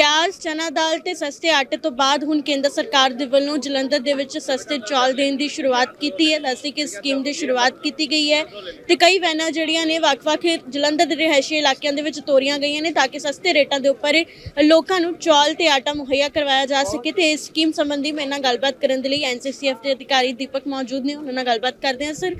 ਪਿਆਜ਼, ਚਨਾ ਦਾਲ ਤੇ ਸਸਤੇ ਆਟੇ ਤੋਂ ਬਾਅਦ ਹੁਣ ਕੇਂਦਰ ਸਰਕਾਰ ਦੇ ਵੱਲੋਂ ਜਲੰਧਰ ਦੇ ਵਿੱਚ ਸਸਤੇ ਚੌਲ ਦੇਣ ਦੀ ਸ਼ੁਰੂਆਤ ਕੀਤੀ ਹੈ। ਦੱਸੀ ਕਿ ਸਕੀਮ ਦੀ ਸ਼ੁਰੂਆਤ ਕੀਤੀ ਗਈ ਹੈ ਤੇ ਕਈ ਵੈਨਾਂ ਜਿਹੜੀਆਂ ਨੇ ਵੱਖ-ਵੱਖ ਜਲੰਧਰ ਦੇ ਰਿਹਾਇਸ਼ੀ ਇਲਾਕਿਆਂ ਦੇ ਵਿੱਚ ਤੋਰੀਆਂ ਗਈਆਂ ਨੇ ਤਾਂ ਕਿ ਸਸਤੇ ਰੇਟਾਂ ਦੇ ਉੱਪਰ ਲੋਕਾਂ ਨੂੰ ਚੌਲ ਤੇ ਆਟਾ ਮੁਹੱਈਆ ਕਰਵਾਇਆ ਜਾ ਸਕੇ ਤੇ ਇਸ ਸਕੀਮ ਸੰਬੰਧੀ ਮੇਰੇ ਨਾਲ ਗੱਲਬਾਤ ਕਰਨ ਦੇ ਲਈ ਐਨਸੀਸੀਐਫ ਦੇ ਅਧਿਕਾਰੀ ਦੀਪਕ ਮੌਜੂਦ ਨੇ। ਉਹਨਾਂ ਨਾਲ ਗੱਲਬਾਤ ਕਰਦੇ ਹਾਂ। ਸਰ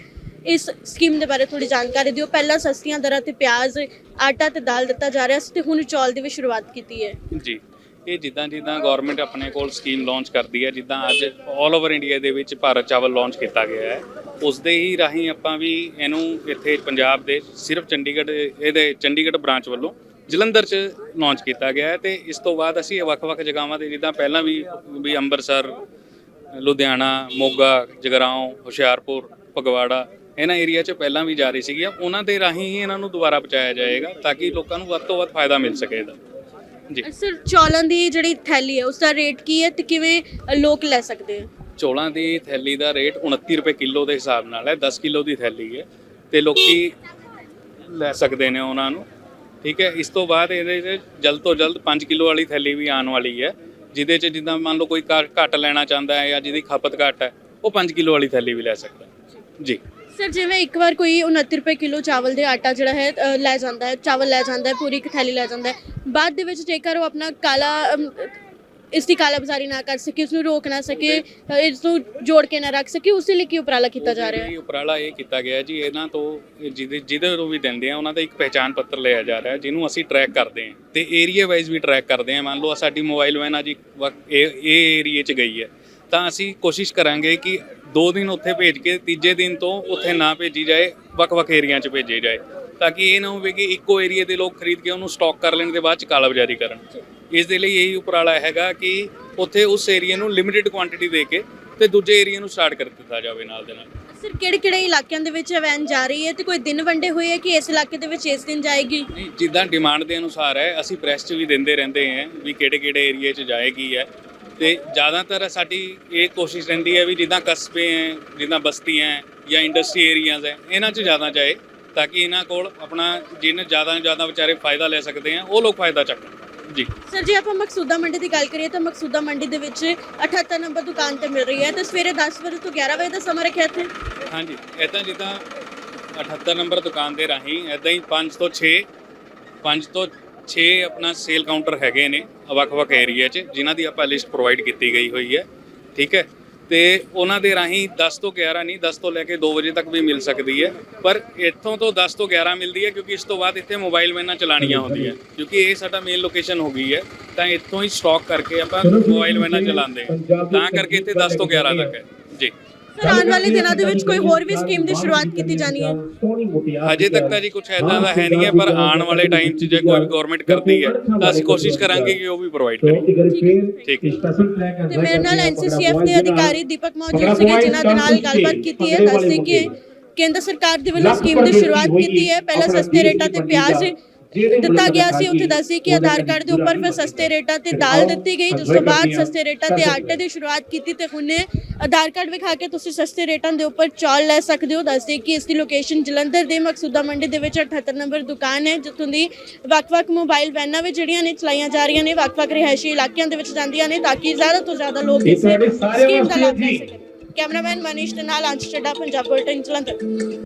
ਇਸ ਸਕੀਮ ਦੇ ਬਾਰੇ ਥੋੜੀ ਜਾਣਕਾਰੀ ਦਿਓ। ਪਹਿਲਾਂ ਸਸਤੀਆਂ ਦਰਾਂ ਤੇ ਪਿਆਜ਼, ਆਟਾ ਤੇ ਦਾਲ ਦਿੱਤਾ ਜਾ ਰਿਹਾ ਸੀ ਤੇ ਹੁਣ ਚੌਲ ਦੀ ਵੀ ਸ਼ੁਰੂਆਤ ਕੀਤੀ ਹੈ। ਜੀ, ਇਹ ਜਿੱਦਾਂ ਜਿੱਦਾਂ ਗਵਰਨਮੈਂਟ ਆਪਣੇ ਕੋਲ ਸਕੀਮ ਲਾਂਚ ਕਰਦੀ ਹੈ, ਜਿੱਦਾਂ ਅੱਜ 올 ਓਵਰ ਇੰਡੀਆ ਦੇ ਵਿੱਚ ਭਾਰਤ ਚਾਵਲ ਲਾਂਚ ਕੀਤਾ ਗਿਆ ਹੈ ਉਸ ਦੇ ਹੀ ਰਾਹੀਂ ਆਪਾਂ ਵੀ ਇਹਨੂੰ ਇੱਥੇ ਪੰਜਾਬ ਦੇ, ਸਿਰਫ ਚੰਡੀਗੜ੍ਹ ਇਹਦੇ ਚੰਡੀਗੜ੍ਹ ਬ੍ਰਾਂਚ ਵੱਲੋਂ ਜਲੰਧਰ 'ਚ ਲਾਂਚ ਕੀਤਾ ਗਿਆ ਹੈ ਤੇ ਇਸ ਤੋਂ ਬਾਅਦ ਅਸੀਂ ਵੱਖ-ਵੱਖ ਜਗ੍ਹਾਵਾਂ ਤੇ ਜਿੱਦਾਂ ਪਹਿਲਾਂ ਵੀ ਵੀ ਅੰਮ੍ਰਿਤਸਰ, ਲੁਧਿਆਣਾ, ਮੋਗਾ, ਜਗਰਾਉਂ, ਹੁਸ਼ਿਆਰਪੁਰ, ਫਗਵਾੜਾ ਇਹਨਾਂ ਏਰੀਆ 'ਚ ਪਹਿਲਾਂ ਵੀ ਜਾਰੀ ਸੀਗੀਆਂ ਉਹਨਾਂ ਦੇ ਰਾਹੀਂ ਹੀ ਇਹਨਾਂ ਨੂੰ ਦੁਬਾਰਾ ਪਹੁੰਚਾਇਆ ਜਾਏਗਾ ਤਾਂ ਕਿ ਲੋਕਾਂ ਨੂੰ ਵੱਧ ਤੋਂ ਵੱਧ ਫਾਇਦਾ ਮਿਲ ਸਕੇ ਇਹਦਾ। ਜੀ। ਸਰ ਚੌਲਾਂ ਦੀ ਜਿਹੜੀ ਥੈਲੀ ਹੈ ਉਸ ਦਾ ਰੇਟ ਕੀ ਹੈ ਤੇ ਕਿਵੇਂ ਲੋਕ ਲੈ ਸਕਦੇ ਆ? ਚੌਲਾਂ ਦੀ ਥੈਲੀ ਦਾ ਰੇਟ 29 ਰੁਪਏ ਕਿਲੋ ਦੇ ਹਿਸਾਬ ਨਾਲ ਹੈ 10 ਕਿਲੋ ਦੀ ਥੈਲੀ ਹੈ ਤੇ ਲੋਕੀ ਲੈ ਸਕਦੇ ਨੇ ਉਹਨਾਂ ਨੂੰ। ਠੀਕ ਹੈ ਇਸ ਤੋਂ ਬਾਅਦ ਇਹਦੇ 'ਚ ਜਲਦ ਤੋਂ ਜਲਦ 5 ਕਿਲੋ ਵਾਲੀ ਥੈਲੀ ਵੀ ਆਉਣ ਵਾਲੀ ਹੈ ਜਿਹਦੇ 'ਚ ਜਿੱਦਾਂ ਮੰਨ ਲਓ ਕੋਈ ਘੱਟ ਲੈਣਾ ਚਾਹੁੰਦਾ ਹੈ ਜਾਂ ਜਿਹਦੀ ਖਪਤ ਘੱਟ ਹੈ ਉਹ 5 ਕਿਲੋ ਵਾਲੀ ਥੈਲੀ ਵੀ ਲੈ ਸਕਦਾ ਜੀ। ਸਰ ਜਿਵੇਂ ਇੱਕ ਵਾਰ ਕੋਈ 29 ਰੁਪਏ ਕਿਲੋ ਚਾਵਲ ਦੇ ਆਟਾ ਜਿਹੜਾ ਹੈ ਅ, ਲੈ ਜਾਂਦਾ ਹੈ ਚਾਵਲ ਲੈ ਜਾਂਦਾ ਹੈ ਪੂਰੀ ਇੱਕ ਥੈਲੀ ਲੈ ਜਾਂਦਾ ਹੈ। ਬਾਅਦ ਦੇ ਵਿੱਚ ਜੇਕਰ ਉਹ ਆਪਣਾ ਕਾਲਾ ਅਮ, ਇਸ ਦੀ ਕਾਲਾ ਨਾ ਕਰ ਸਕੇ ਉਸ ਨੂੰ ਰੋਕ ਨਾ ਸਕੇ ਅ, ਇਸ ਨੂੰ ਜੋੜ ਕੇ ਨਾ ਰੱਖ ਸਕੇ ਉਸ ਲਈ ਕੀ ਉਪਰਾਲਾ ਕੀਤਾ ਜਾ ਰਿਹਾ ਹੈ? ਇਹ ਉਪਰਾਲਾ ਇਹ ਕੀਤਾ ਗਿਆ ਜੀ ਇਹਨਾਂ ਤੋਂ ਜਿਹਦੇ ਜਿਹਦੇ ਨੂੰ ਵੀ ਦਿੰਦੇ ਆ ਉਹਨਾਂ ਦਾ ਇੱਕ ਪਹਿਚਾਣ ਪੱਤਰ ਲਿਆ ਜਾ ਰਿਹਾ ਜਿਹਨੂੰ ਅਸੀਂ ਟਰੈਕ ਕਰਦੇ ਹਾਂ। ਤੇ ਏਰੀਆ ਵਾਈਜ਼ ਵੀ ਟਰੈਕ ਕਰਦੇ ਹਾਂ ਮੰਨ ਲਓ ਆਹ ਸਾਡੀ ਮੋਬਾਈਲ ਵੈਨ ਆ ਜੀ ਵਕ- ਇਹ ਇਹ ਏਰੀਏ 'ਚ ਗਈ ਹੈ। ਤਾਂ ਅਸੀਂ ਕੋਸ਼ਿਸ਼ ਕਰਾਂਗੇ ਕਿ ਦੋ ਦਿਨ ਉੱਥੇ ਭੇਜ ਕੇ ਤੀਜੇ ਦਿਨ ਤੋਂ ਉੱਥੇ ਨਾ ਭੇਜੀ ਜਾਏ ਵੱਖ-ਵੱਖ ਏਰੀਆ 'ਚ ਭੇਜੇ ਜਾਏ। ਤਾਂ ਕਿ ਇਹ ਨਾ ਹੋਵੇ ਕਿ ਇੱਕੋ ਏਰੀਆ ਦੇ ਲੋਕ ਖਰੀਦ ਕੇ ਉਹਨੂੰ ਸਟਾਕ ਕਰ ਲੈਣ ਦੇ ਬਾਅਦ ਚ ਕਾਲਾਬਾਜ਼ਾਰੀ ਕਰਨ। ਇਸ ਦੇ ਲਈ ਇਹੀ ਉਪਰਾਲਾ ਹੈਗਾ ਕਿ ਉੱਥੇ ਉਸ ਏਰੀਆ ਨੂੰ ਲਿਮਿਟਿਡ ਕੁਆਂਟੀਟੀ ਦੇ ਕੇ ਤੇ ਦੂਜੇ ਏਰੀਆ ਨੂੰ ਸਟਾਰਟ ਕਰ ਦਿੱਤਾ ਜਾਵੇ ਨਾਲ ਦੇ ਨਾਲ। ਸਰ ਕਿਹੜੇ ਕਿਹੜੇ ਇਲਾਕਿਆਂ ਦੇ ਵਿੱਚ ਵੈਨ ਜਾ ਰਹੀ ਹੈ ਤੇ ਕੋਈ ਦਿਨ ਵੰਡੇ ਹੋਏ ਹੈ ਕਿ ਇਸ ਇਲਾਕੇ ਦੇ ਵਿੱਚ ਇਸ ਦਿਨ ਜਾਏਗੀ? ਜਿੱਦਾਂ ਡਿਮਾਂਡ ਦੇ ਅਨੁਸਾਰ ਹੈ ਅਸੀਂ ਪ੍ਰੈਸ 'ਚ ਵੀ ਦਿੰਦੇ ਰਹਿੰਦੇ ਹਾਂ ਵੀ ਕਿਹੜੇ ਕਿਹੜੇ ਏਰੀਆ 'ਚ ਜਾਏਗੀ ਹੈ। ਤੇ ਜ਼ਿਆਦਾਤਰ ਸਾਡੀ ਇਹ ਕੋਸ਼ਿਸ਼ ਰਹਿੰਦੀ ਹੈ ਵੀ ਜਿੱਦਾਂ ਕਸਬੇ ਹੈ ਜਿੱਦਾਂ ਬਸਤੀਆਂ ਹੈ ਜਾਂ ਇੰਡਸਟਰੀ ਏਰੀਆਜ਼ ਹੈ ਇਹਨਾਂ 'ਚ ਜ਼ਿਆਦਾ ਜਾਏ ਤਾਂ ਕਿ ਇਹਨਾਂ ਕੋਲ ਆਪਣਾ ਜਿਹਨੇ ਜ਼ਿਆਦਾ ਤੋਂ ਜ਼ਿਆਦਾ ਵਿਚਾਰੇ ਫਾਇਦਾ ਲੈ ਸਕਦੇ ਆ ਉਹ ਲੋਕ ਫਾਇਦਾ ਚੱਕਣ ਜੀ। ਸਰ ਜੇ ਆਪਾਂ ਮਕਸੂਦਾ ਮੰਡੀ ਦੀ ਗੱਲ ਕਰੀਏ ਤਾਂ ਮਕਸੂਦਾ ਮੰਡੀ ਦੇ ਵਿੱਚ 78 ਨੰਬਰ ਦੁਕਾਨ ਤੇ ਮਿਲ ਰਹੀ ਹੈ ਤੇ ਸਵੇਰੇ 10 ਵਜੇ ਤੋਂ 11 ਵਜੇ ਦਾ ਸਮਾਂ ਰੱਖਿਆ ਇੱਥੇ? ਹਾਂਜੀ ਇਦਾਂ ਜਿੱਦਾਂ 78 ਨੰਬਰ ਦੁਕਾਨ ਦੇ ਰਾਹੀਂ ਇਦਾਂ ਹੀ 5 ਤੋਂ 6 5 ਤੋਂ 6 ਆਪਣਾ ਸੇਲ ਕਾਊਂਟਰ ਹੈਗੇ ਨੇ ਵੱਖ-ਵੱਖ ਏਰੀਆ 'ਚ ਜਿਨ੍ਹਾਂ ਦੀ ਆਪਾਂ ਲਿਸਟ ਪ੍ਰੋਵਾਈਡ ਕੀਤੀ ਗਈ ਹੋਈ ਹੈ ਠੀਕ ਹੈ? ਤੇ ਉਹਨਾਂ ਦੇ ਰਾਹੀਂ 10 ਤੋਂ 11 ਨਹੀਂ 10 ਤੋਂ ਲੈ ਕੇ 2 ਵਜੇ ਤੱਕ ਵੀ ਮਿਲ ਸਕਦੀ ਹੈ ਪਰ ਇੱਥੋਂ ਤੋਂ 10 ਤੋਂ 11 ਮਿਲਦੀ ਹੈ ਕਿਉਂਕਿ ਇਸ ਤੋਂ ਬਾਅਦ ਇੱਥੇ ਮੋਬਾਈਲ ਵੈਨਾਂ ਚਲਾਣੀਆਂ ਹੁੰਦੀਆਂ ਕਿਉਂਕਿ ਇਹ ਸਾਡਾ ਮੇਨ ਲੋਕੇਸ਼ਨ ਹੋ ਗਈ ਹੈ ਤਾਂ ਇੱਥੋਂ ਹੀ ਸਟਾਕ ਕਰਕੇ ਆਪਾਂ ਮੋਬਾਈਲ ਵੈਨਾਂ ਚਲਾਉਂਦੇ ਹਾਂ। ਤਾਂ ਕਰਕੇ ਇੱਥੇ 10 ਤੋਂ 11 ਤੱਕ ਹੈ। ਜੀ। ਆਉਣ ਵਾਲੇ ਦਿਨਾਂ ਦੇ ਵਿੱਚ ਕੋਈ ਹੋਰ ਵੀ ਸਕੀਮ ਦੀ ਸ਼ੁਰੂਆਤ ਕੀਤੀ ਜਾਣੀ ਹੈ? ਹਜੇ ਤੱਕ ਤਾਂ ਜੀ ਕੁਝ ਐਦਾਂ ਦਾ ਹੈ ਨਹੀਂ ਹੈ ਪਰ ਆਉਣ ਵਾਲੇ ਟਾਈਮ 'ਚ ਜੇ ਕੋਈ ਗਵਰਨਮੈਂਟ ਕਰਦੀ ਹੈ ਤਾਂ ਅਸੀਂ ਕੋਸ਼ਿਸ਼ ਕਰਾਂਗੇ ਕਿ ਉਹ ਵੀ ਪ੍ਰੋਵਾਈਡ ਕਰੇ। ਠੀਕ ਹੈ। ਤੇ ਮੇਰੇ ਨਾਲ ਐਨਸੀਸੀਐਫ ਦੇ ਅਧਿਕਾਰੀ ਦੀਪਕ ਮੌਜੂਦ ਸੀਗੇ ਜਿਨ੍ਹਾਂ ਦੇ ਨਾਲ ਗੱਲਬਾਤ ਕੀਤੀ ਹੈ ਦੱਸਦੇ ਕਿ ਕੇਂਦਰ ਸਰਕਾਰ ਦੇ ਵੱਲੋਂ ਸਕੀਮ ਦੀ ਸ਼ੁਰੂਆਤ ਕੀਤੀ ਹੈ। ਪਹਿਲਾਂ ਸਸਤੇ ਰੇਟਾਂ ਤੇ ਪਿਆਜ਼ ਦਿੱਤਾ ਗਿਆ ਸੀ ਉੱਥੇ ਦੱਸੀ ਕਿ ਆਧਾਰ ਕਾਰਡ ਦੇ ਉੱਪਰ ਫਿਰ ਸਸਤੇ ਰੇਟਾਂ ਤੇ ਦਾਲ ਦਿੱਤੀ ਗਈ ਜਿਸ ਤੋਂ ਬਾਅਦ ਸਸਤੇ ਰੇਟਾਂ ਤੇ ਆਟੇ ਦੀ ਸ਼ੁਰੂਆਤ ਕੀਤੀ ਤੇ ਹੁਣ ਆਧਾਰ ਕਾਰਡ ਵਿਖਾ ਕੇ ਤੁਸੀਂ ਸਸਤੇ ਰੇਟਾਂ ਦੇ ਉੱਪਰ ਚੌਲ ਲੈ ਸਕਦੇ ਹੋ। ਦੱਸਦੇ ਕਿ ਇਸ ਦੀ ਲੋਕੇਸ਼ਨ ਜਲੰਧਰ ਦੇ ਮਕਸੂਦਾ ਮੰਡੀ ਦੇ ਵਿੱਚ 78 ਨੰਬਰ ਦੁਕਾਨ ਹੈ ਜਿੱਥੋਂ ਦੀ ਵੱਖ-ਵੱਖ ਮੋਬਾਈਲ ਵੈਨਾਂ ਵੀ ਜਿਹੜੀਆਂ ਨੇ ਚਲਾਈਆਂ ਜਾ ਰਹੀਆਂ ਨੇ ਵੱਖ-ਵੱਖ ਰਿਹਾਇਸ਼ੀ ਇਲਾਕਿਆਂ ਦੇ ਵਿੱਚ ਜਾਂਦੀਆਂ ਨੇ ਤਾਂ ਕਿ ਜ਼ਿਆਦਾ ਤੋਂ ਜ਼ਿਆਦਾ ਲੋਕ ਇਸ ਸਕੀਮ ਦਾ ਲਾਭ ਲੈ ਸਕਣ। ਕੈਮਰਾਮੈਨ ਮਨੀਸ਼ ਦੇ ਨਾਲ ਅੰਸ਼ ਚੱਡਾ ਪੰਜਾਬ ਬੁਲਟਨ ਜਲੰਧਰ।